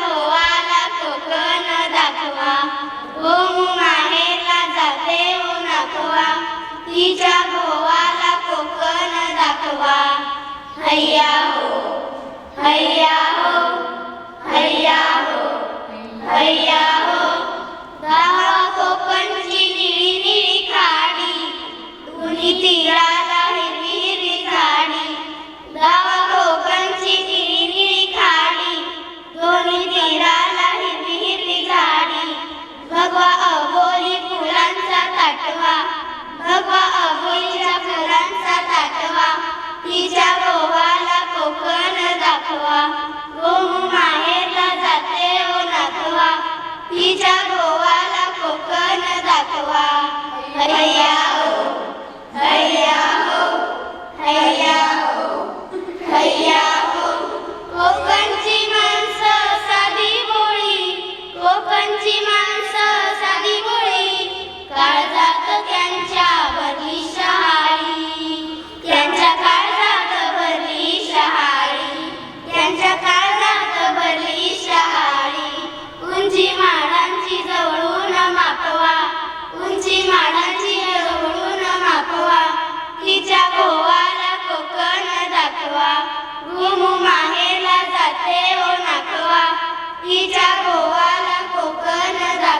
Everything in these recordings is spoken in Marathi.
भावाला कोकण दाखवा. ओम माहेरला जाते हो ओ नाखवा तिच्या भावाला कोकण दाखवा. हैया हो हैया हो.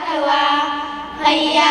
कोकण दाखवा हैया